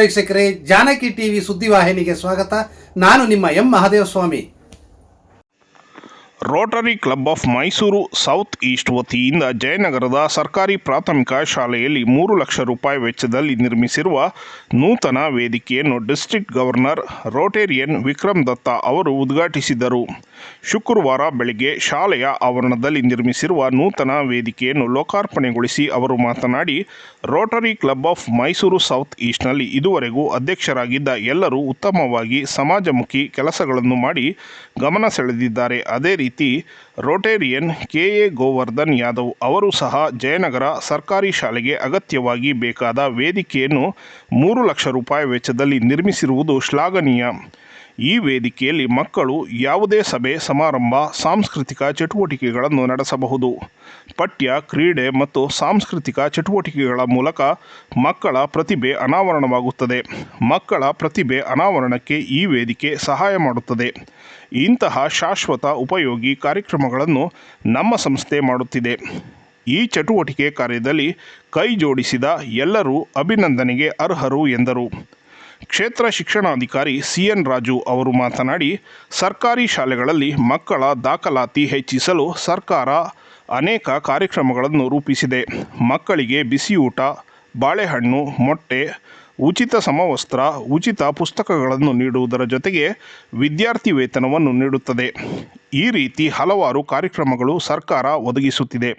ವೀಕ್ಷಕರೇ, ಜಾನಕಿ ಟಿವಿ ಸುದ್ದಿವಾಹಿನಿಗೆ ಸ್ವಾಗತ. ನಾನು ನಿಮ್ಮ M Mahadevaswamy. Rotary club of Mysuru south east ವತಿಯಿಂದ ಜಯನಗರದ ಸರ್ಕಾರಿ ಪ್ರಾಥಮಿಕ ಶಾಲೆಯಲ್ಲಿ ಮೂರು ಲಕ್ಷ ರೂಪಾಯಿ ವೆಚ್ಚದಲ್ಲಿ ನಿರ್ಮಿಸಿರುವ ನೂತನ ವೇದಿಕೆಯನ್ನು district governor rotarian Vikram Datta ಅವರು ಉದ್ಘಾಟಿಸಿದರು. ಶುಕ್ರವಾರ ಬೆಳಗ್ಗೆ ಶಾಲೆಯ ಆವರಣದಲ್ಲಿ ನಿರ್ಮಿಸಿರುವ ನೂತನ ವೇದಿಕೆಯನ್ನು ಲೋಕಾರ್ಪಣೆಗೊಳಿಸಿ ಅವರು ಮಾತನಾಡಿ, rotary club of Mysuru south ಈಸ್ಟ್ನಲ್ಲಿ ಇದುವರೆಗೂ ಅಧ್ಯಕ್ಷರಾಗಿದ್ದ ಎಲ್ಲರೂ ಉತ್ತಮವಾಗಿ ಸಮಾಜಮುಖಿ ಕೆಲಸಗಳನ್ನು ಮಾಡಿ ಗಮನ ಸೆಳೆದಿದ್ದಾರೆ. ಅದೇ ರೀತಿ, rotarian K. A. Govardhan Yadav ಅವರು ಸಹ ಜಯನಗರ ಸರ್ಕಾರಿ ಶಾಲೆಗೆ ಅಗತ್ಯವಾಗಿ ಬೇಕಾದ ವೇದಿಕೆಯನ್ನು ಮೂರು ಲಕ್ಷ ರೂಪಾಯಿ ವೆಚ್ಚದಲ್ಲಿ ನಿರ್ಮಿಸಿರುವುದು ಶ್ಲಾಘನೀಯ. ಈ ವೇದಿಕೆಯಲ್ಲಿ ಮಕ್ಕಳು ಯಾವುದೇ ಸಭೆ, ಸಮಾರಂಭ, ಸಾಂಸ್ಕೃತಿಕ ಚಟುವಟಿಕೆಗಳನ್ನು ನಡೆಸಬಹುದು. ಪಠ್ಯ, ಕ್ರೀಡೆ ಮತ್ತು ಸಾಂಸ್ಕೃತಿಕ ಚಟುವಟಿಕೆಗಳ ಮೂಲಕ ಮಕ್ಕಳ ಪ್ರತಿಭೆ ಅನಾವರಣವಾಗುತ್ತದೆ. ಮಕ್ಕಳ ಪ್ರತಿಭೆ ಅನಾವರಣಕ್ಕೆ ಈ ವೇದಿಕೆ ಸಹಾಯ ಮಾಡುತ್ತದೆ. ಇಂತಹ ಶಾಶ್ವತ ಉಪಯೋಗಿ ಕಾರ್ಯಕ್ರಮಗಳನ್ನು ನಮ್ಮ ಸಂಸ್ಥೆ ಮಾಡುತ್ತಿದೆ. ಈ ಚಟುವಟಿಕೆ ಕಾರ್ಯದಲ್ಲಿ ಕೈ ಜೋಡಿಸಿದ ಎಲ್ಲರೂ ಅಭಿನಂದನೆಗೆ ಅರ್ಹರು ಎಂದರು. ಕ್ಷೇತ್ರ ಶಿಕ್ಷಣಾಧಿಕಾರಿ ಸಿ ಎನ್ ರಾಜು ಅವರು ಮಾತನಾಡಿ, ಸರ್ಕಾರಿ ಶಾಲೆಗಳಲ್ಲಿ ಮಕ್ಕಳ ದಾಖಲಾತಿ ಹೆಚ್ಚಿಸಲು ಸರ್ಕಾರ ಅನೇಕ ಕಾರ್ಯಕ್ರಮಗಳನ್ನು ರೂಪಿಸಿದೆ. ಮಕ್ಕಳಿಗೆ ಬಿಸಿಯೂಟ, ಬಾಳೆಹಣ್ಣು, ಮೊಟ್ಟೆ ಉಚಿತ ಸಮವಸ್ತ್ರ, ಉಚಿತ ಪುಸ್ತಕಗಳನ್ನು ನೀಡುವುದರ ಜೊತೆಗೆ ವಿದ್ಯಾರ್ಥಿ ವೇತನವನ್ನು ನೀಡುತ್ತದೆ. ಈ ರೀತಿ ಹಲವಾರು ಕಾರ್ಯಕ್ರಮಗಳು ಸರ್ಕಾರ ಒದಗಿಸುತ್ತಿದೆ.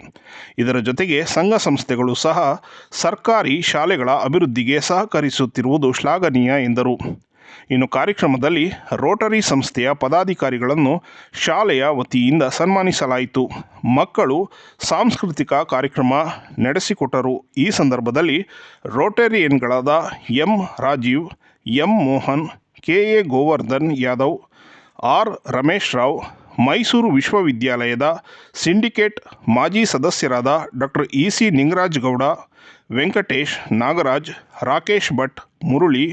ಇದರ ಜೊತೆಗೆ ಸಂಘ ಸಂಸ್ಥೆಗಳು ಸಹ ಸರ್ಕಾರಿ ಶಾಲೆಗಳ ಅಭಿವೃದ್ಧಿಗೆ ಸಹಕರಿಸುತ್ತಿರುವುದು ಶ್ಲಾಘನೀಯ ಎಂದರು. ಇನ್ನು ಕಾರ್ಯಕ್ರಮದಲ್ಲಿ ರೋಟರಿ ಸಂಸ್ಥೆಯ ಪದಾಧಿಕಾರಿಗಳನ್ನು ಶಾಲೆಯ ವತಿಯಿಂದ ಸನ್ಮಾನಿಸಲಾಯಿತು. ಮಕ್ಕಳು ಸಾಂಸ್ಕೃತಿಕ ಕಾರ್ಯಕ್ರಮ ನಡೆಸಿಕೊಟ್ಟರು. ಈ ಸಂದರ್ಭದಲ್ಲಿ ರೋಟರಿಯನ್ಗಳಾದ M Rajeev, M Mohan, K A Govardhan Yadav, R Ramesh Rao, Mysuru ವಿಶ್ವವಿದ್ಯಾಲಯದ ಸಿಂಡಿಕೇಟ್ ಮಾಜಿ ಸದಸ್ಯರಾದ doctor E C Ningaraj Gowda, Venkatesh Nagaraj, Rakesh Bhat, Murali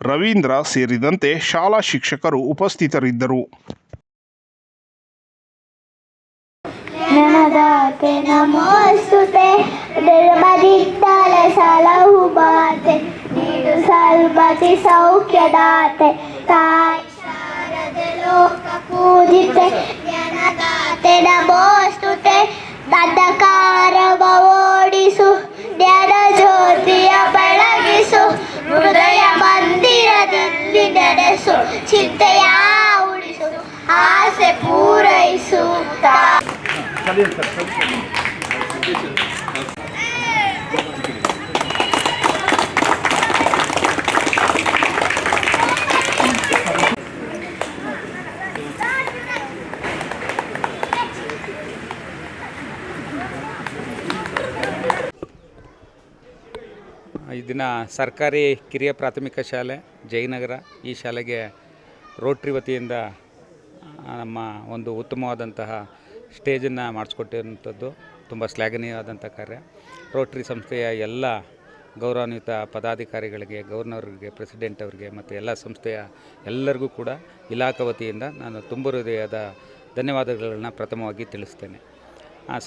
Ravindra ಸೇರಿದಂತೆ ಶಾಲಾ ಶಿಕ್ಷಕರು ಉಪಸ್ಥಿತರಿದ್ದರು. ಸೌಖ್ಯದಾತೆ, ತಾಯಿ ಲೋಕ ಪೂಜಿತೆ, ಜ್ಞಾನದಾತೆ ನಮೋಸ್ತುತೆ ತಂದಕಾರವ ಓಡಿಸು ಜ್ಞಾನ ಜ್ಯೋತಿಯ ಬೆಳಗಿಸು, ಹೃದಯ ಮಂದಿರದಲ್ಲಿ ನಡೆಸು ಚಿಂತೆಯ ಉಳಿಸು ಆಸೆ ಪೂರೈಸು ದಿನ ಸರ್ಕಾರಿ ಕಿರಿಯ ಪ್ರಾಥಮಿಕ ಶಾಲೆ, ಜಯನಗರ, ಈ ಶಾಲೆಗೆ ರೋಟ್ರಿ ವತಿಯಿಂದ ನಮ್ಮ ಒಂದು ಉತ್ತಮವಾದಂತಹ ಸ್ಟೇಜನ್ನು ಮಾಡಿಸ್ಕೊಟ್ಟಿರುವಂಥದ್ದು. ತುಂಬ ಶ್ಲಾಘನೀಯವಾದಂಥ ಕಾರ್ಯ. ರೋಟ್ರಿ ಸಂಸ್ಥೆಯ ಎಲ್ಲ ಗೌರವಾನ್ವಿತ ಪದಾಧಿಕಾರಿಗಳಿಗೆ ಗವರ್ನರ್ಗೆ ಪ್ರೆಸಿಡೆಂಟ್ ಅವರಿಗೆ, ಮತ್ತು ಎಲ್ಲ ಸಂಸ್ಥೆಯ ಎಲ್ಲರಿಗೂ ಕೂಡ ಇಲಾಖಾ ವತಿಯಿಂದ ನಾನು ತುಂಬ ಹೃದಯದ ಧನ್ಯವಾದಗಳನ್ನು ಪ್ರಥಮವಾಗಿ ತಿಳಿಸ್ತೇನೆ.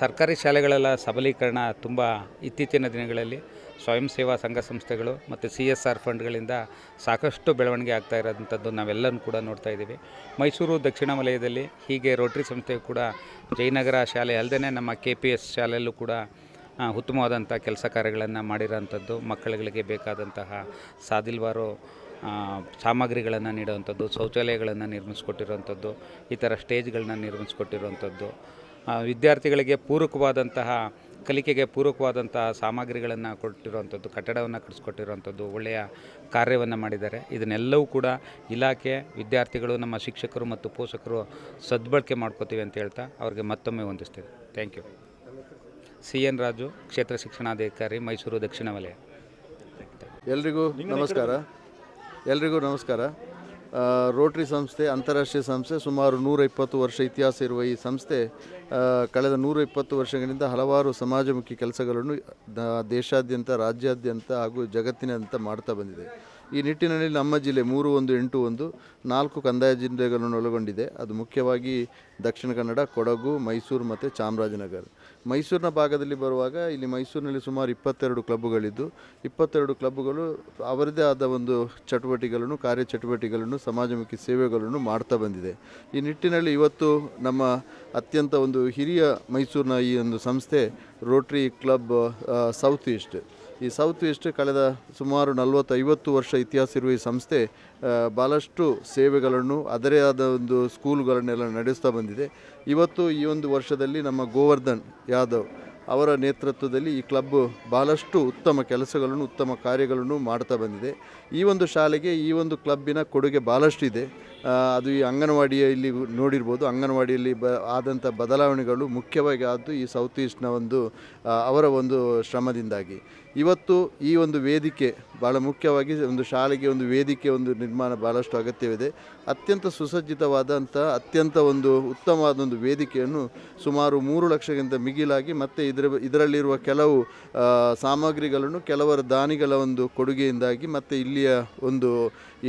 ಸರ್ಕಾರಿ ಶಾಲೆಗಳೆಲ್ಲ ಸಬಲೀಕರಣ ತುಂಬ ಇತ್ತೀಚಿನ ದಿನಗಳಲ್ಲಿ ಸ್ವಯಂ ಸೇವಾ ಸಂಘ ಸಂಸ್ಥೆಗಳು ಮತ್ತು ಸಿ ಎಸ್ ಆರ್ ಫಂಡ್ಗಳಿಂದ ಸಾಕಷ್ಟು ಬೆಳವಣಿಗೆ ಆಗ್ತಾ ಇರೋದಂಥದ್ದು ನಾವೆಲ್ಲನೂ ಕೂಡ ನೋಡ್ತಾ ಇದ್ದೀವಿ. ಮೈಸೂರು ದಕ್ಷಿಣ ವಲಯದಲ್ಲಿ ಹೀಗೆ ರೋಟ್ರಿ ಸಂಸ್ಥೆ ಕೂಡ ಜಯನಗರ ಶಾಲೆ ಅಲ್ಲದೆ ನಮ್ಮ ಕೆ ಪಿ ಎಸ್ ಶಾಲೆಯಲ್ಲೂ ಕೂಡ ಉತ್ತಮವಾದಂಥ ಕೆಲಸ ಕಾರ್ಯಗಳನ್ನು ಮಾಡಿರೋಂಥದ್ದು, ಮಕ್ಕಳುಗಳಿಗೆ ಬೇಕಾದಂತಹ ಸಾದಿಲ್ವಾರು ಸಾಮಗ್ರಿಗಳನ್ನು ನೀಡುವಂಥದ್ದು, ಶೌಚಾಲಯಗಳನ್ನು ನಿರ್ಮಿಸಿಕೊಟ್ಟಿರುವಂಥದ್ದು ಈ ಥರ ಸ್ಟೇಜ್ಗಳನ್ನ ನಿರ್ಮಿಸಿಕೊಟ್ಟಿರುವಂಥದ್ದು ವಿದ್ಯಾರ್ಥಿಗಳಿಗೆ ಪೂರಕವಾದಂತಹ ಕಲಿಕೆಗೆ ಪೂರಕವಾದಂಥ ಸಾಮಗ್ರಿಗಳನ್ನು ಕೊಟ್ಟಿರುವಂಥದ್ದು ಕಟ್ಟಡವನ್ನು ಕಟ್ಟಿಸ್ಕೊಟ್ಟಿರುವಂಥದ್ದು ಒಳ್ಳೆಯ ಕಾರ್ಯವನ್ನು ಮಾಡಿದ್ದಾರೆ. ಇದನ್ನೆಲ್ಲವೂ ಕೂಡ ಇಲಾಖೆ ವಿದ್ಯಾರ್ಥಿಗಳು ನಮ್ಮ ಶಿಕ್ಷಕರು ಮತ್ತು ಪೋಷಕರು ಸದ್ಬಳಕೆ ಮಾಡ್ಕೋತೀವಿ ಅಂತ ಹೇಳ್ತಾ ಅವ್ರಿಗೆ ಮತ್ತೊಮ್ಮೆ ಹೊಂದಿಸ್ತೀವಿ thank you C N Raju ಕ್ಷೇತ್ರ ಶಿಕ್ಷಣಾಧಿಕಾರಿ ಮೈಸೂರು ದಕ್ಷಿಣ ವಲಯ. ಎಲ್ರಿಗೂ ನಮಸ್ಕಾರ. ಎಲ್ರಿಗೂ ನಮಸ್ಕಾರ. ರೋಟ್ರಿ ಸಂಸ್ಥೆ ಅಂತಾರಾಷ್ಟ್ರೀಯ ಸಂಸ್ಥೆ ಸುಮಾರು ನೂರ ಇಪ್ಪತ್ತು ವರ್ಷ ಇತಿಹಾಸ ಇರುವ ಈ ಸಂಸ್ಥೆ ಕಳೆದ ನೂರ ಇಪ್ಪತ್ತು ವರ್ಷಗಳಿಂದ ಹಲವಾರು ಸಮಾಜಮುಖಿ ಕೆಲಸಗಳನ್ನು ದೇಶಾದ್ಯಂತ ರಾಜ್ಯಾದ್ಯಂತ ಹಾಗೂ ಜಗತ್ತಿನಾದ್ಯಂತ ಮಾಡ್ತಾ ಬಂದಿದೆ. ಈ ನಿಟ್ಟಿನಲ್ಲಿ ನಮ್ಮ ಜಿಲ್ಲೆ ಮೂರು ಒಂದು ಎಂಟು ಒಂದು ನಾಲ್ಕು ಕಂದಾಯ ಜಿಲ್ಲೆಗಳನ್ನು ಒಳಗೊಂಡಿದೆ. ಅದು ಮುಖ್ಯವಾಗಿ ದಕ್ಷಿಣ ಕನ್ನಡ, ಕೊಡಗು, ಮೈಸೂರು ಮತ್ತು ಚಾಮರಾಜನಗರ. ಮೈಸೂರಿನ ಭಾಗದಲ್ಲಿ ಬರುವಾಗ ಇಲ್ಲಿ ಮೈಸೂರಿನಲ್ಲಿ ಸುಮಾರು ಇಪ್ಪತ್ತೆರಡು ಕ್ಲಬ್ಗಳಿದ್ದು, ಇಪ್ಪತ್ತೆರಡು ಕ್ಲಬ್ಗಳು ಅವರದೇ ಆದ ಒಂದು ಚಟುವಟಿಕೆಗಳನ್ನು, ಕಾರ್ಯಚಟುವಟಿಕೆಗಳನ್ನು, ಸಮಾಜಮುಖಿ ಸೇವೆಗಳನ್ನು ಮಾಡ್ತಾ ಬಂದಿದೆ. ಈ ನಿಟ್ಟಿನಲ್ಲಿ ಇವತ್ತು ನಮ್ಮ ಅತ್ಯಂತ ಒಂದು ಹಿರಿಯ ಮೈಸೂರಿನ ಈ ಒಂದು ಸಂಸ್ಥೆ ರೋಟ್ರಿ ಕ್ಲಬ್ ಸೌತ್ ಈಸ್ಟ್ ಈ ಸೌತ್ ಈಸ್ಟ್ ಕಳೆದ ಸುಮಾರು ನಲವತ್ತು ಐವತ್ತು ವರ್ಷ ಇತಿಹಾಸ ಇರುವ ಈ ಸಂಸ್ಥೆ ಭಾಳಷ್ಟು ಸೇವೆಗಳನ್ನು ಅದರೇ ಆದ ಒಂದು ಸ್ಕೂಲ್ಗಳನ್ನೆಲ್ಲ ನಡೆಸ್ತಾ ಬಂದಿದೆ. ಇವತ್ತು ಈ ಒಂದು ವರ್ಷದಲ್ಲಿ ನಮ್ಮ ಗೋವರ್ಧನ್ ಯಾದವ್ ಅವರ ನೇತೃತ್ವದಲ್ಲಿ ಈ ಕ್ಲಬ್ ಭಾಳಷ್ಟು ಉತ್ತಮ ಕೆಲಸಗಳನ್ನು ಉತ್ತಮ ಕಾರ್ಯಗಳನ್ನು ಮಾಡ್ತಾ ಬಂದಿದೆ. ಈ ಒಂದು ಶಾಲೆಗೆ ಈ ಒಂದು ಕ್ಲಬ್ಬಿನ ಕೊಡುಗೆ ಭಾಳಷ್ಟು ಇದೆ ಆ, ಅದು ಈ ಅಂಗನವಾಡಿಯಲ್ಲಿ ನೋಡಿರ್ಬೋದು. ಅಂಗನವಾಡಿಯಲ್ಲಿ ಬ ಆದಂಥ ಬದಲಾವಣೆಗಳು ಮುಖ್ಯವಾಗಿ ಆದ್ದು ಈ ಸೌತ್ ಈಸ್ಟ್ನ ಒಂದು ಅವರ ಒಂದು ಶ್ರಮದಿಂದಾಗಿ. ಇವತ್ತು ಈ ಒಂದು ವೇದಿಕೆ ಭಾಳ ಮುಖ್ಯವಾಗಿ ಒಂದು ಶಾಲೆಗೆ ಒಂದು ವೇದಿಕೆ ಒಂದು ನಿರ್ಮಾಣ ಭಾಳಷ್ಟು ಅಗತ್ಯವಿದೆ. ಅತ್ಯಂತ ಸುಸಜ್ಜಿತವಾದಂಥ ಅತ್ಯಂತ ಒಂದು ಉತ್ತಮವಾದ ಒಂದು ವೇದಿಕೆಯನ್ನು ಸುಮಾರು ಮೂರು ಲಕ್ಷಕ್ಕಿಂತ ಮಿಗಿಲಾಗಿ ಮತ್ತು ಇದರ, ಇದರಲ್ಲಿರುವ ಕೆಲವು ಸಾಮಗ್ರಿಗಳನ್ನು, ಕೆಲವರ ದಾನಿಗಳ ಒಂದು ಕೊಡುಗೆಯಿಂದಾಗಿ ಮತ್ತು ಇಲ್ಲಿಯ ಒಂದು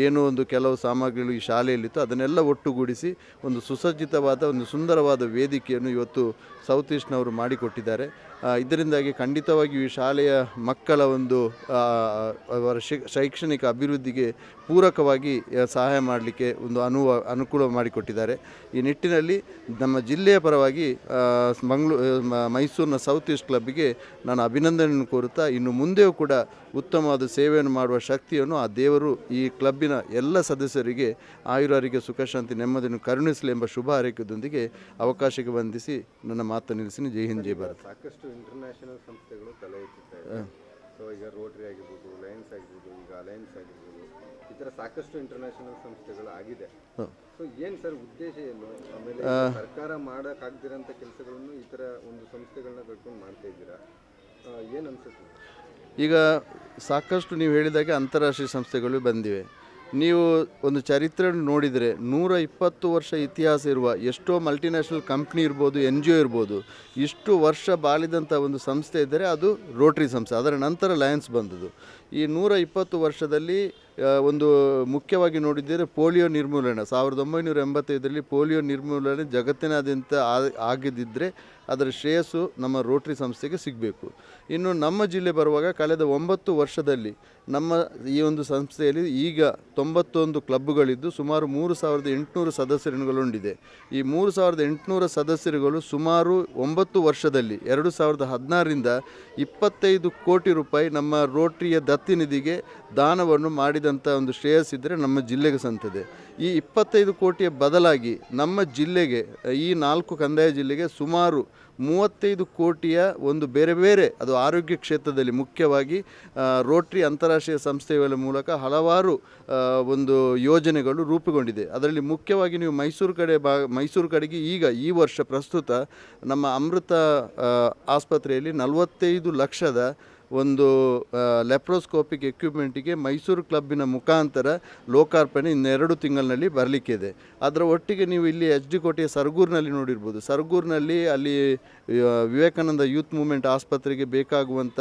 ಏನೋ ಒಂದು ಕೆಲವು ಸಾಮಗ್ರಿಗಳು ಈ ಶಾಲೆಯಲ್ಲಿತ್ತು, ಅದನ್ನೆಲ್ಲ ಒಟ್ಟುಗೂಡಿಸಿ ಒಂದು ಸುಸಜ್ಜಿತವಾದ, ಒಂದು ಸುಂದರವಾದ ವೇದಿಕೆಯನ್ನು ಇವತ್ತು ಸೌತ್ ಈಸ್ಟ್ನವರು ಮಾಡಿಕೊಟ್ಟಿದ್ದಾರೆ. ಇದರಿಂದಾಗಿ ಖಂಡಿತವಾಗಿಯೂ ಈ ಶಾಲೆಯ ಮಕ್ಕಳ ಒಂದು ಅವರ ಶೈಕ್ಷಣಿಕ ಅಭಿವೃದ್ಧಿಗೆ ಪೂರಕವಾಗಿ ಸಹಾಯ ಮಾಡಲಿಕ್ಕೆ ಒಂದು ಅನುವ, ಅನುಕೂಲ ಮಾಡಿಕೊಟ್ಟಿದ್ದಾರೆ. ಈ ನಿಟ್ಟಿನಲ್ಲಿ ನಮ್ಮ ಜಿಲ್ಲೆಯ ಪರವಾಗಿ ಮಂಗಳೂ ಮೈಸೂರಿನ ಸೌತ್ ಈಸ್ಟ್ ಕ್ಲಬ್ಗೆ ನಾನು ಅಭಿನಂದನೆಯನ್ನು ಕೋರುತ್ತಾ, ಇನ್ನು ಮುಂದೆಯೂ ಕೂಡ ಉತ್ತಮವಾದ ಸೇವೆಯನ್ನು ಮಾಡುವ ಶಕ್ತಿಯನ್ನು ಆ ದೇವರು ಈ ಕ್ಲಬ್ಬಿನ ಎಲ್ಲ ಸದಸ್ಯರಿಗೆ ಆಯುರಾರಿಗೆ ಸುಖಶಾಂತಿ ನೆಮ್ಮದಿಯನ್ನು ಕರುಣಿಸಲಿ ಎಂಬ ಶುಭ ಹಾರೈಕೆಯೊಂದಿಗೆ ಅವಕಾಶಕ್ಕೆ ವಂದಿಸಿ ನನ್ನ ಮಾತು ನಿಲ್ಲಿಸಿ ಜೈ ಹಿಂದ್ ಜೈ ಭಾರತ್. ಸಾಕಷ್ಟು ಇಂಟರ್ನ್ಯಾಷನಲ್ ಸಂಸ್ಥೆಗಳು ತಲೆ ಸೊ ಈಗ ರೋಟರಿ ಆಗಿರ್ಬೋದು ಲಯನ್ಸ್ ಆಗಿರ್ಬೋದು ಈಗ ಅಲಯನ್ಸ್ ಆಗಿರ್ಬೋದು ಈ ಥರ ಸಾಕಷ್ಟು ಇಂಟರ್ನ್ಯಾಷನಲ್ ಸಂಸ್ಥೆಗಳು ಆಗಿದೆ. ಸೊ ಏನು ಸರ್ ಉದ್ದೇಶ ಏನು? ಆಮೇಲೆ ಸರ್ಕಾರ ಮಾಡೋಕ್ಕಾಗ್ದಿರೋಂಥ ಕೆಲಸಗಳನ್ನು ಈ ಥರ ಒಂದು ಸಂಸ್ಥೆಗಳನ್ನ ಕಟ್ಕೊಂಡು ಮಾಡ್ತಾ ಇದ್ದೀರಾ? ಏನು ಅನ್ಸುತ್ತೆ? ಈಗ ಸಾಕಷ್ಟು ನೀವು ಹೇಳಿದಾಗೆ ಅಂತಾರಾಷ್ಟ್ರೀಯ ಸಂಸ್ಥೆಗಳು ಬಂದಿವೆ. ನೀವು ಒಂದು ಚರಿತ್ರೆ ನೋಡಿದರೆ ನೂರ ಇಪ್ಪತ್ತು ವರ್ಷ ಇತಿಹಾಸ ಇರುವ ಎಷ್ಟೋ ಮಲ್ಟಿನ್ಯಾಷನಲ್ ಕಂಪ್ನಿ ಇರ್ಬೋದು ಎನ್ ಜಿ ಒ ಇರ್ಬೋದು, ಇಷ್ಟು ವರ್ಷ ಬಾಳಿದಂಥ ಒಂದು ಸಂಸ್ಥೆ ಇದ್ದರೆ ಅದು ರೋಟ್ರಿ ಸಂಸ್ಥೆ. ಅದರ ನಂತರ ಲಯನ್ಸ್ ಬಂದದ್ದು. ಈ ನೂರ ಇಪ್ಪತ್ತು ವರ್ಷದಲ್ಲಿ ಒಂದು ಮುಖ್ಯವಾಗಿ ನೋಡಿದರೆ ಪೋಲಿಯೋ ನಿರ್ಮೂಲನೆ. ಸಾವಿರದ ಒಂಬೈನೂರ ಎಂಬತ್ತೈದರಲ್ಲಿ ಪೋಲಿಯೋ ನಿರ್ಮೂಲನೆ ಜಗತ್ತಿನಾದ್ಯಂತ ಆಗದಿದ್ದರೆ ಅದರ ಶ್ರೇಯಸ್ಸು ನಮ್ಮ ರೋಟ್ರಿ ಸಂಸ್ಥೆಗೆ ಸಿಗಬೇಕು. ಇನ್ನು ನಮ್ಮ ಜಿಲ್ಲೆ ಬರುವಾಗ ಕಳೆದ ಒಂಬತ್ತು ವರ್ಷದಲ್ಲಿ ನಮ್ಮ ಈ ಒಂದು ಸಂಸ್ಥೆಯಲ್ಲಿ ಈಗ ತೊಂಬತ್ತೊಂದು ಕ್ಲಬ್ಗಳಿದ್ದು ಸುಮಾರು ಮೂರು ಸಾವಿರದ ಎಂಟುನೂರು ಸದಸ್ಯರುಗಳೊಂದಿದೆ ಈ ಮೂರು ಸಾವಿರದ ಎಂಟುನೂರ ಸದಸ್ಯರುಗಳು ಸುಮಾರು ಒಂಬತ್ತು ವರ್ಷದಲ್ಲಿ, ಎರಡು ಸಾವಿರದ ಹದಿನಾರರಿಂದ ಇಪ್ಪತ್ತೈದು ಕೋಟಿ ರೂಪಾಯಿ ನಮ್ಮ ರೋಟ್ರಿಯ ದತ್ತಿನಿಧಿಗೆ ದಾನವನ್ನು ದಾನವನ್ನು ಮಾಡಿದಂಥ ಒಂದು ಶ್ರೇಯಸ್ಸಿದ್ದರೆ ನಮ್ಮ ಜಿಲ್ಲೆಗೆ ಸಂತದೆ. ಈ ಇಪ್ಪತ್ತೈದು ಕೋಟಿಯ ಬದಲಾಗಿ ನಮ್ಮ ಜಿಲ್ಲೆಗೆ, ಈ ನಾಲ್ಕು ಕಂದಾಯ ಜಿಲ್ಲೆಗೆ ಸುಮಾರು ಮೂವತ್ತೈದು ಕೋಟಿಯ ಒಂದು ಬೇರೆ ಬೇರೆ, ಅದು ಆರೋಗ್ಯ ಕ್ಷೇತ್ರದಲ್ಲಿ ಮುಖ್ಯವಾಗಿ ರೋಟ್ರಿ ಅಂತಾರಾಷ್ಟ್ರೀಯ ಸಂಸ್ಥೆಗಳ ಮೂಲಕ ಹಲವಾರು ಒಂದು ಯೋಜನೆಗಳು ರೂಪುಗೊಂಡಿದೆ. ಅದರಲ್ಲಿ ಮುಖ್ಯವಾಗಿ ನೀವು ಮೈಸೂರು ಕಡೆ ಬಾ, ಮೈಸೂರು ಕಡೆಗೆ ಈಗ ಈ ವರ್ಷ ಪ್ರಸ್ತುತ ನಮ್ಮ ಅಮೃತ ಆಸ್ಪತ್ರೆಯಲ್ಲಿ ನಲವತ್ತೈದು ಲಕ್ಷದ ಒಂದು ಲೆಪ್ರೋಸ್ಕೋಪಿಕ್ ಎಕ್ವಿಪ್ಮೆಂಟಿಗೆ ಮೈಸೂರು ಕ್ಲಬ್ಬಿನ ಮುಖಾಂತರ ಲೋಕಾರ್ಪಣೆ ಇನ್ನೆರಡು ತಿಂಗಳಿನಲ್ಲಿ ಬರಲಿಕ್ಕಿದೆ. ಅದರ ಒಟ್ಟಿಗೆ ನೀವು ಇಲ್ಲಿ ಎಚ್ ಡಿ ಕೋಟೆಯ ಸರಗೂರಿನಲ್ಲಿ ನೋಡಿರ್ಬೋದು. ಸರ್ಗೂರಿನಲ್ಲಿ ಅಲ್ಲಿ ವಿವೇಕಾನಂದ ಯೂತ್ ಮೂವ್ಮೆಂಟ್ ಆಸ್ಪತ್ರೆಗೆ ಬೇಕಾಗುವಂಥ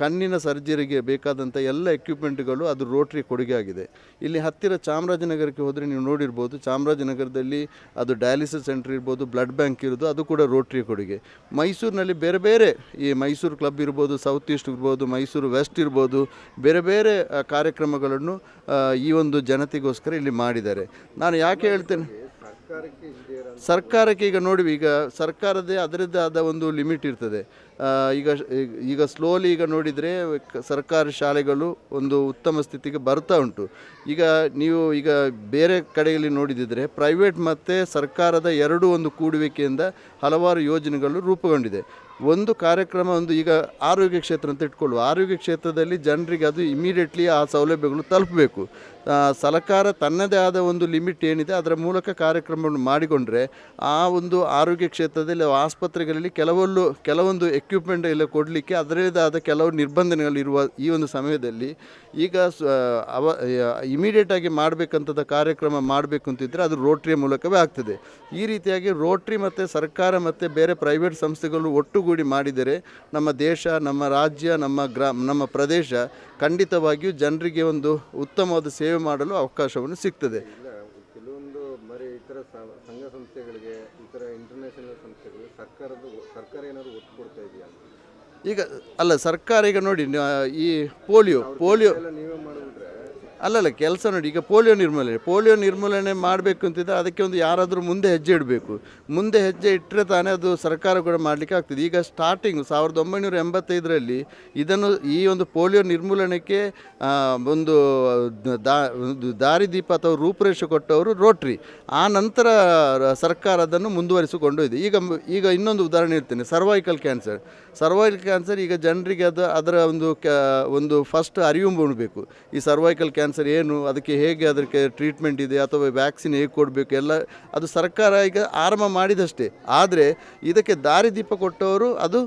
ಕಣ್ಣಿನ ಸರ್ಜರಿಗೆ ಬೇಕಾದಂಥ ಎಲ್ಲ ಎಕ್ವಿಪ್ಮೆಂಟ್ಗಳು ಅದು ರೋಟ್ರಿ ಕೊಡುಗೆ ಆಗಿದೆ ಇಲ್ಲಿ ಹತ್ತಿರ ಚಾಮರಾಜನಗರಕ್ಕೆ ಹೋದರೆ ನೀವು ನೋಡಿರ್ಬೋದು. ಚಾಮರಾಜನಗರದಲ್ಲಿ ಅದು ಡಯಾಲಿಸಿಸ್ ಸೆಂಟರ್ ಇರ್ಬೋದು, ಬ್ಲಡ್ ಬ್ಯಾಂಕ್ ಇರೋದು, ಅದು ಕೂಡ ರೋಟ್ರಿ ಕೊಡುಗೆ. ಮೈಸೂರಿನಲ್ಲಿ ಬೇರೆ ಬೇರೆ ಈ ಮೈಸೂರು ಕ್ಲಬ್ ಇರ್ಬೋದು, ಸೌತ್ ಈಸ್ಟ್ ಇರ್ಬೋದು ಮೈಸೂರು ವೆಸ್ಟ್ ಇರ್ಬೋದು, ಬೇರೆ ಬೇರೆ ಕಾರ್ಯಕ್ರಮಗಳನ್ನು ಈ ಒಂದು ಜನತೆಗೋಸ್ಕರ ಇಲ್ಲಿ ಮಾಡಿದ್ದಾರೆ. ನಾನು ಯಾಕೆ ಹೇಳ್ತೇನೆ? ಸರ್ಕಾರಕ್ಕೆ ಈಗ ನೋಡಿ, ಈಗ ಸರ್ಕಾರದೇ ಅದರದ್ದೇ ಆದ ಒಂದು ಲಿಮಿಟ್ ಇರ್ತದೆ. ಈಗ ಈಗ ಸ್ಲೋಲಿ ಈಗ ನೋಡಿದರೆ ಸರ್ಕಾರಿ ಶಾಲೆಗಳು ಒಂದು ಉತ್ತಮ ಸ್ಥಿತಿಗೆ ಬರ್ತಾ ಉಂಟು. ಈಗ ನೀವು ಈಗ ಬೇರೆ ಕಡೆಯಲ್ಲಿ ನೋಡಿದಿದ್ರೆ, ಪ್ರೈವೇಟ್ ಮತ್ತು ಸರ್ಕಾರದ ಎರಡೂ ಒಂದು ಕೂಡುವಿಕೆಯಿಂದ ಹಲವಾರು ಯೋಜನೆಗಳು ರೂಪುಗೊಂಡಿದೆ. ಒಂದು ಕಾರ್ಯಕ್ರಮ, ಒಂದು ಈಗ ಆರೋಗ್ಯ ಕ್ಷೇತ್ರ ಅಂತ ಇಟ್ಕೊಳ್ಳುವ. ಆರೋಗ್ಯ ಕ್ಷೇತ್ರದಲ್ಲಿ ಜನರಿಗೆ ಅದು ಇಮಿಡಿಯೇಟ್ಲಿ ಆ ಸೌಲಭ್ಯಗಳು ತಲುಪಬೇಕು. ಸರ್ಕಾರ ತನ್ನದೇ ಆದ ಒಂದು ಲಿಮಿಟ್ ಏನಿದೆ, ಅದರ ಮೂಲಕ ಕಾರ್ಯಕ್ರಮವನ್ನು ಮಾಡಿಕೊಂಡ್ರೆ ಆ ಒಂದು ಆರೋಗ್ಯ ಕ್ಷೇತ್ರದಲ್ಲಿ ಆಸ್ಪತ್ರೆಗಳಲ್ಲಿ ಕೆಲವೊಂದು ಕೆಲವೊಂದು ಎಕ್ವಿಪ್ಮೆಂಟ್ ಎಲ್ಲ ಕೊಡಲಿಕ್ಕೆ ಅದರದೇ ಆದ ಕೆಲವು ನಿರ್ಬಂಧನೆಗಳಿರುವ ಈ ಒಂದು ಸಮಯದಲ್ಲಿ ಈಗ ಅವ ಇಮಿಡಿಯೇಟಾಗಿ ಮಾಡಬೇಕಂತದ ಕಾರ್ಯಕ್ರಮ ಮಾಡಬೇಕು ಅಂತಿದ್ದರೆ ಅದು ರೋಟ್ರಿಯ ಮೂಲಕವೇ ಆಗ್ತದೆ. ಈ ರೀತಿಯಾಗಿ ರೋಟ್ರಿ ಮತ್ತು ಸರ್ಕಾರ ಮತ್ತು ಬೇರೆ ಪ್ರೈವೇಟ್ ಸಂಸ್ಥೆಗಳು ಒಟ್ಟುಗೂಡಿ ಮಾಡಿದರೆ ನಮ್ಮ ದೇಶ ನಮ್ಮ ರಾಜ್ಯ ನಮ್ಮ ಗ್ರಾಮ ನಮ್ಮ ಪ್ರದೇಶ ಖಂಡಿತವಾಗಿಯೂ ಜನರಿಗೆ ಒಂದು ಉತ್ತಮವಾದ ಸೇವೆ ಮಾಡಲು ಅವಕಾಶವನ್ನು ಸಿಗ್ತದೆ. ಕೆಲವೊಂದು ಮರಿ ಇತರ ಸಂಘ ಸಂಸ್ಥೆಗಳಿಗೆ ಇತರ ಇಂಟರ್ನ್ಯಾಷನಲ್ ಸಂಸ್ಥೆಗಳು ಸರ್ಕಾರದ ಸರ್ಕಾರ ಏನಾದ್ರು ಒತ್ತು ಕೊಡ್ತಾ ಇದೆಯಾ? ಈಗ ಅಲ್ಲ ಸರ್ಕಾರ ಈಗ ನೋಡಿ ಈ ಪೋಲಿಯೋ ಪೋಲಿಯೋ ನೀವೇ ಅಲ್ಲಲ್ಲ, ಕೆಲಸ ನೋಡಿ, ಈಗ ಪೋಲಿಯೋ ನಿರ್ಮೂಲನೆ ಪೋಲಿಯೋ ನಿರ್ಮೂಲನೆ ಮಾಡಬೇಕು ಅಂತಿದ್ರೆ ಅದಕ್ಕೆ ಒಂದು ಯಾರಾದರೂ ಮುಂದೆ ಹೆಜ್ಜೆ ಇಡಬೇಕು. ಮುಂದೆ ಹೆಜ್ಜೆ ಇಟ್ಟರೆ ತಾನೇ ಅದು ಸರ್ಕಾರ ಕೂಡ ಮಾಡಲಿಕ್ಕೆ ಆಗ್ತದೆ. ಈಗ ಸ್ಟಾರ್ಟಿಂಗ್ ಸಾವಿರದ ಒಂಬೈನೂರ ಎಂಬತ್ತೈದರಲ್ಲಿ ಇದನ್ನು ಈ ಒಂದು ಪೋಲಿಯೋ ನಿರ್ಮೂಲನೆಗೆ ಒಂದು, ದಾ ದಾರಿದೀಪ ಅಥವಾ ರೂಪುರೇಷೆ ಕೊಟ್ಟವರು ರೋಟ್ರಿ ಆ ನಂತರ ಸರ್ಕಾರ ಅದನ್ನು ಮುಂದುವರಿಸಿಕೊಂಡು ಇದೆ. ಈಗ ಈಗ ಇನ್ನೊಂದು ಉದಾಹರಣೆ ಇರ್ತೇನೆ ಸರ್ವೈಕಲ್ ಕ್ಯಾನ್ಸರ್ ಸರ್ವೈಕಲ್ ಕ್ಯಾನ್ಸರ್ ಈಗ ಜನರಿಗೆ ಅದು ಅದರ ಒಂದು ಕ್ಯಾ ಒಂದು ಫಸ್ಟ್ ಅರಿವು ಮೂಡಬೇಕು. ಈ ಸರ್ವೈಕಲ್ ಕ್ಯಾನ್ಸರ್ ಏನು, ಅದಕ್ಕೆ ಹೇಗೆ ಅದಕ್ಕೆ ಟ್ರೀಟ್ಮೆಂಟ್ ಇದೆ, ಅಥವಾ ವ್ಯಾಕ್ಸಿನ್ ಹೇಗೆ ಕೊಡಬೇಕು, ಎಲ್ಲ ಅದು ಸರ್ಕಾರ ಈಗ ಆರಂಭ ಮಾಡಿದಷ್ಟೇ. ಆದರೆ ಇದಕ್ಕೆ ದಾರಿದೀಪ ಕೊಟ್ಟವರು ಅದು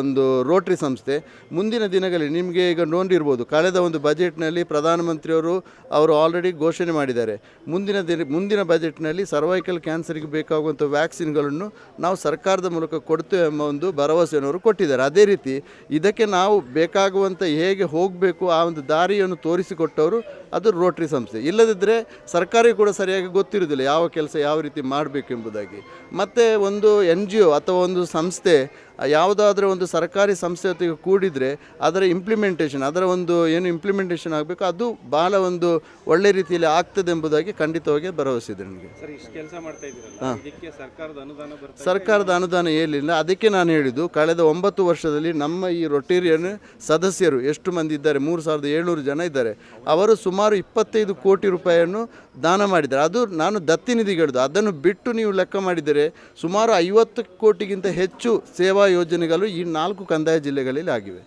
ಒಂದು ರೋಟ್ರಿ ಸಂಸ್ಥೆ. ಮುಂದಿನ ದಿನಗಳಲ್ಲಿ ನಿಮಗೆ ಈಗ ನೋಡಿರ್ಬೋದು ಕಳೆದ ಒಂದು ಬಜೆಟ್ನಲ್ಲಿ ಪ್ರಧಾನಮಂತ್ರಿಯವರು ಅವರು ಆಲ್ರೆಡಿ ಘೋಷಣೆ ಮಾಡಿದ್ದಾರೆ. ಮುಂದಿನ ದಿನ, ಮುಂದಿನ ಬಜೆಟ್ನಲ್ಲಿ ಸರ್ವೈಕಲ್ ಕ್ಯಾನ್ಸರ್ಗೆ ಬೇಕಾಗುವಂಥ ವ್ಯಾಕ್ಸಿನ್ಗಳನ್ನು ನಾವು ಸರ್ಕಾರದ ಮೂಲಕ ಕೊಡ್ತೇವೆ ಎಂಬ ಒಂದು ಭರವಸೆಯನ್ನು ಅವರು ಕೊಟ್ಟಿದ್ದಾರೆ. ಅದೇ ರೀತಿ ಇದಕ್ಕೆ ನಾವು ಬೇಕಾಗುವಂಥ ಹೇಗೆ ಹೋಗಬೇಕು ಆ ಒಂದು ದಾರಿಯನ್ನು ತೋರಿಸಿಕೊಟ್ಟವರು ಅದು ರೋಟ್ರಿ ಸಂಸ್ಥೆ. ಇಲ್ಲದಿದ್ದರೆ ಸರ್ಕಾರಿ ಕೂಡ ಸರಿಯಾಗಿ ಗೊತ್ತಿರೋದಿಲ್ಲ ಯಾವ ಕೆಲಸ ಯಾವ ರೀತಿ ಮಾಡಬೇಕು ಎಂಬುದಾಗಿ. ಮತ್ತು ಒಂದು ಎನ್ ಜಿ ಒ ಅಥವಾ ಒಂದು ಸಂಸ್ಥೆ ಯಾವುದಾದ್ರೂ ಒಂದು ಸರ್ಕಾರಿ ಸಂಸ್ಥೆ ಜೊತೆಗೆ ಕೂಡಿದರೆ ಅದರ ಇಂಪ್ಲಿಮೆಂಟೇಷನ್ ಅದರ ಒಂದು ಏನು ಇಂಪ್ಲಿಮೆಂಟೇಷನ್ ಆಗಬೇಕು ಅದು ಭಾಳ ಒಂದು ಒಳ್ಳೆ ರೀತಿಯಲ್ಲಿ ಆಗ್ತದೆ ಎಂಬುದಾಗಿ ಖಂಡಿತವಾಗಿ ಭರವಸೆ ಇದೆ ನನಗೆ ಸರ್ಕಾರದ ಅನುದಾನ ಏನಿಲ್ಲ. ಅದಕ್ಕೆ ನಾನು ಹೇಳಿದ್ದು ಕಳೆದ ಒಂಬತ್ತು ವರ್ಷದಲ್ಲಿ ನಮ್ಮ ಈ ರೊಟೇರಿಯನ್ ಸದಸ್ಯರು ಎಷ್ಟು ಮಂದಿ ಇದ್ದಾರೆ ಮೂರು ಸಾವಿರದ ಏಳ್ನೂರು ಜನ ಇದ್ದಾರೆ ಅವರು ಸುಮಾರು ಇಪ್ಪತ್ತೈದು ಕೋಟಿ ರೂಪಾಯಿಯನ್ನು ದಾನ ಮಾಡಿದ್ದಾರೆ. ಅದು ನಾನು ದತ್ತಿ ನಿಧಿಗಳದ್ದು ಅದನ್ನು ಬಿಟ್ಟು ನೀವು ಲೆಕ್ಕ ಮಾಡಿದರೆ ಸುಮಾರು ಐವತ್ತು ಕೋಟಿಗಿಂತ ಹೆಚ್ಚು ಸೇವಾ ಯೋಜನೆಗಳು ಈ ನಾಲ್ಕು ಕಂದಾಯ ಜಿಲ್ಲೆಗಳಲ್ಲಿ ಆಗಿವೆ.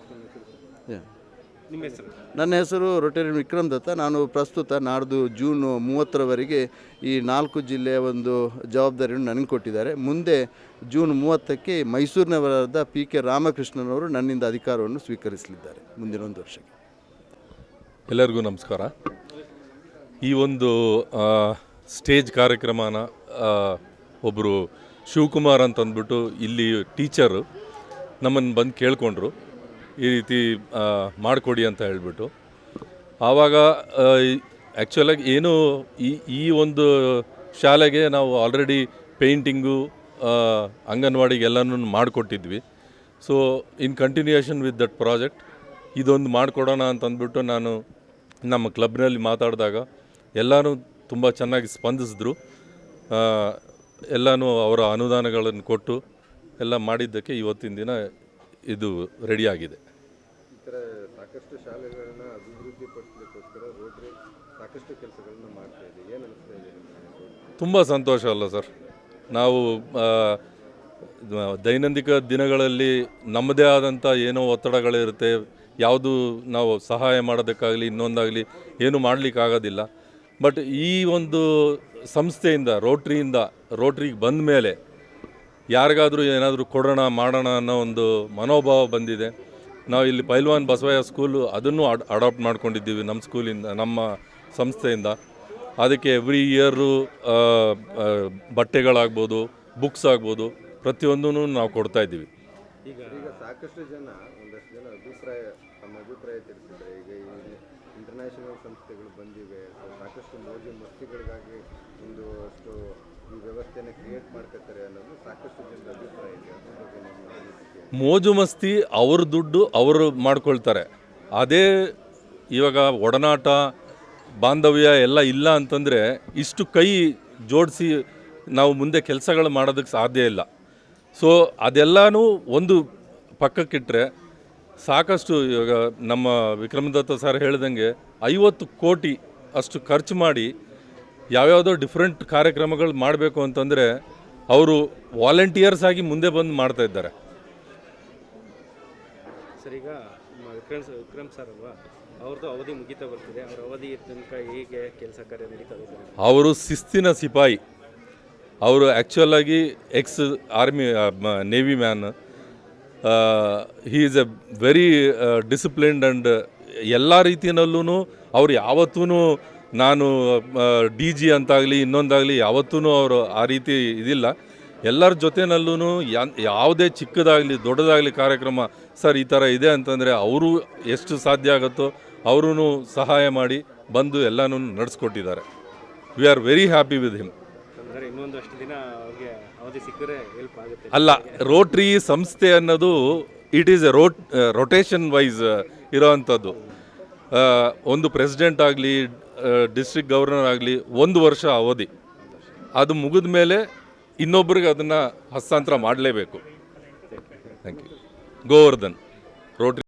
ನಿಮ್ಮ ಹೆಸರು? ನನ್ನ ಹೆಸರು ರೊಟೇರಿಯನ್ ವಿಕ್ರಮ್ ದತ್ತ. ನಾನು ಪ್ರಸ್ತುತ ನಾಡ್ದು ಜೂನ್ ಮೂವತ್ತರವರೆಗೆ ಈ ನಾಲ್ಕು ಜಿಲ್ಲೆಯ ಒಂದು ಜವಾಬ್ದಾರಿಯನ್ನು ನನಗೆ ಕೊಟ್ಟಿದ್ದಾರೆ. ಮುಂದೆ ಜೂನ್ ಮೂವತ್ತಕ್ಕೆ ಮೈಸೂರಿನವರಾದ ಪಿ ಕೆ ರಾಮಕೃಷ್ಣನವರು ನನ್ನಿಂದ ಅಧಿಕಾರವನ್ನು ಸ್ವೀಕರಿಸಲಿದ್ದಾರೆ ಮುಂದಿನ ಒಂದು ವರ್ಷಕ್ಕೆ. ಎಲ್ಲರಿಗೂ ನಮಸ್ಕಾರ. ಈ ಒಂದು ಸ್ಟೇಜ್ ಕಾರ್ಯಕ್ರಮನ ಒಬ್ಬರು ಶಿವಕುಮಾರ್ ಅಂತಂದ್ಬಿಟ್ಟು ಇಲ್ಲಿ ಟೀಚರು ನಮ್ಮನ್ನು ಬಂದು ಕೇಳಿಕೊಂಡ್ರು, ಈ ರೀತಿ ಮಾಡಿಕೊಡಿ ಅಂತ ಹೇಳಿಬಿಟ್ಟು. ಆವಾಗ ಆ್ಯಕ್ಚುಲಾಗಿ ಏನು ಈ ಈ ಒಂದು ಶಾಲೆಗೆ ನಾವು ಆಲ್ರೆಡಿ ಪೇಂಟಿಂಗು ಅಂಗನವಾಡಿಗೆಲ್ಲನೂ ಮಾಡಿಕೊಟ್ಟಿದ್ವಿ. So in continuation with that project ಇದೊಂದು ಮಾಡಿಕೊಡೋಣ ಅಂತಂದ್ಬಿಟ್ಟು ನಾನು ನಮ್ಮ ಕ್ಲಬ್ನಲ್ಲಿ ಮಾತಾಡಿದಾಗ ಎಲ್ಲರೂ ತುಂಬ ಚೆನ್ನಾಗಿ ಸ್ಪಂದಿಸಿದ್ರು. ಎಲ್ಲನೂ ಅವರ ಅನುದಾನಗಳನ್ನು ಕೊಟ್ಟು ಎಲ್ಲ ಮಾಡಿದ್ದಕ್ಕೆ ಇವತ್ತಿನ ದಿನ ಇದು ರೆಡಿಯಾಗಿದೆ ಸಾಕಷ್ಟು ಶಾಲೆಗಳನ್ನ ಅಭಿವೃದ್ಧಿ ಪಡಿಸಲಿಕ್ಕೋಸ್ಕರ ರೋಟ್ರಿ ಸಾಕಷ್ಟು ಕೆಲಸಗಳನ್ನ ಮಾಡ್ತಾ ಇದೆ. ಏನು ಅನಿಸ್ತಾ ಇದೆ ತುಂಬ ಸಂತೋಷ ಅಲ್ಲ ಸರ್. ನಾವು ದೈನಂದಿಕ ದಿನಗಳಲ್ಲಿ ನಮ್ಮದೇ ಆದಂಥ ಏನೋ ಒತ್ತಡಗಳಿರುತ್ತೆ. ಯಾವುದು ನಾವು ಸಹಾಯ ಮಾಡೋದಕ್ಕಾಗಲಿ ಇನ್ನೊಂದಾಗಲಿ ಏನು ಮಾಡಲಿಕ್ಕಾಗೋದಿಲ್ಲ. ಬಟ್ ಈ ಒಂದು ಸಂಸ್ಥೆಯಿಂದ ರೋಟ್ರಿಯಿಂದ ರೋಟ್ರಿಗೆ ಬಂದ ಮೇಲೆ ಯಾರಿಗಾದರೂ ಏನಾದರೂ ಕೊಡೋಣ, ಮಾಡೋಣ ಅನ್ನೋ ಒಂದು ಮನೋಭಾವ ಬಂದಿದೆ. ನಾವು ಇಲ್ಲಿ ಪೈಲ್ವಾನ್ ಬಸವಯ್ಯ ಸ್ಕೂಲು ಅದನ್ನು ಅಡ್ ಅಡಾಪ್ಟ್ ಮಾಡ್ಕೊಂಡಿದ್ದೀವಿ ನಮ್ಮ ಸ್ಕೂಲಿಂದ ನಮ್ಮ ಸಂಸ್ಥೆಯಿಂದ. ಅದಕ್ಕೆ ಎವ್ರಿ ಇಯರು ಬಟ್ಟೆಗಳಾಗ್ಬೋದು ಬುಕ್ಸ್ ಆಗ್ಬೋದು ಪ್ರತಿಯೊಂದೂ ನಾವು ಕೊಡ್ತಾ ಇದ್ದೀವಿ. ಈಗ ಸಾಕಷ್ಟು ಜನ, ಒಂದಷ್ಟು ಜನ ಅಭಿಪ್ರಾಯ, ತಮ್ಮ ಅಭಿಪ್ರಾಯ ಈಗ ಇಂಟರ್ನ್ಯಾಷನಲ್ ಸಂಸ್ಥೆಗಳು ಬಂದಿವೆ, ಸಾಕಷ್ಟು ಮೋಜು ಮಸ್ತಿಗಳಿಗಾಗಿ ಒಂದು ಅಷ್ಟು ಈ ವ್ಯವಸ್ಥೆಯನ್ನು ಕ್ರಿಯೇಟ್ ಮಾಡ್ಕೋತಾರೆ ಅನ್ನೋದು ಸಾಕಷ್ಟು ಜನರ ಅಭಿಪ್ರಾಯ ಇದೆ. ಮೋಜು ಮಸ್ತಿ ಅವ್ರ ದುಡ್ಡು ಅವರು ಮಾಡ್ಕೊಳ್ತಾರೆ. ಅದೇ ಇವಾಗ ಒಡನಾಟ, ಬಾಂಧವ್ಯ ಎಲ್ಲ ಇಲ್ಲ ಅಂತಂದರೆ ಇಷ್ಟು ಕೈ ಜೋಡಿಸಿ ನಾವು ಮುಂದೆ ಕೆಲಸಗಳು ಮಾಡೋದಕ್ಕೆ ಸಾಧ್ಯ ಇಲ್ಲ. ಸೊ ಅದೆಲ್ಲನೂ ಒಂದು ಪಕ್ಕಕ್ಕಿಟ್ಟರೆ ಸಾಕಷ್ಟು ಇವಾಗ ನಮ್ಮ ವಿಕ್ರಮದತ್ತ ಸರ್ ಹೇಳ್ದಂಗೆ ಐವತ್ತು ಕೋಟಿ ಅಷ್ಟು ಖರ್ಚು ಮಾಡಿ ಯಾವ್ಯಾವುದೋ ಡಿಫ್ರೆಂಟ್ ಕಾರ್ಯಕ್ರಮಗಳು ಮಾಡಬೇಕು ಅಂತಂದರೆ ಅವರು ವಾಲಂಟಿಯರ್ಸ್ ಆಗಿ ಮುಂದೆ ಬಂದು ಮಾಡ್ತಾ ಇದ್ದಾರೆ. ಸರ್ ಈಗ ವಿಕ್ರಮ್ ಸರ್ ವಿಕ್ರಮ್ ಸರ್ ಅಲ್ವಾ? ಅವ್ರದ್ದು ಅವಧಿ ಮುಗಿತಾ ಬರ್ತಿದೆ. ಅವ್ರ ಅವಧಿ ತನಕ ಹೇಗೆ ಕೆಲಸ ಕಾರ್ಯ ನಡೀತಾ ಅವರು ಶಿಸ್ತಿನ ಸಿಪಾಯಿ. ಅವರು ಆ್ಯಕ್ಚುಲಾಗಿ ex army navy man he is a very disciplined and ಎಲ್ಲ ರೀತಿಯಲ್ಲೂ ಅವ್ರು ಯಾವತ್ತೂ ನಾನು ಡಿ ಜಿ ಅಂತಾಗಲಿ ಇನ್ನೊಂದಾಗಲಿ ಯಾವತ್ತೂ ಅವರು ಆ ರೀತಿ ಇದಿಲ್ಲ. ಎಲ್ಲರ ಜೊತೆನಲ್ಲೂ ಯಾವುದೇ ಚಿಕ್ಕದಾಗಲಿ ದೊಡ್ಡದಾಗಲಿ ಕಾರ್ಯಕ್ರಮ ಸರ್ ಈ ಥರ ಇದೆ ಅಂತಂದರೆ ಅವರು ಎಷ್ಟು ಸಾಧ್ಯ ಆಗುತ್ತೋ ಅವರೂ ಸಹಾಯ ಮಾಡಿ ಬಂದು ಎಲ್ಲನೂ ನಡೆಸ್ಕೊಟ್ಟಿದ್ದಾರೆ. We are very happy with him ಅಲ್ಲ ರೋಟ್ರಿ ಸಂಸ್ಥೆ ಅನ್ನೋದು it is a rote rotation wise ಇರೋವಂಥದ್ದು ಒಂದು ಪ್ರೆಸಿಡೆಂಟ್ ಆಗಲಿ ಡಿಸ್ಟ್ರಿಕ್ಟ್ ಗವರ್ನರ್ ಆಗಲಿ ಒಂದು ವರ್ಷ ಅವಧಿ. ಅದು ಮುಗಿದ ಮೇಲೆ ಇನ್ನೊಬ್ಬರಿಗೆ ಅದನ್ನು ಹಸ್ತಾಂತರ ಮಾಡಲೇಬೇಕು. Thank you Govardhan rotary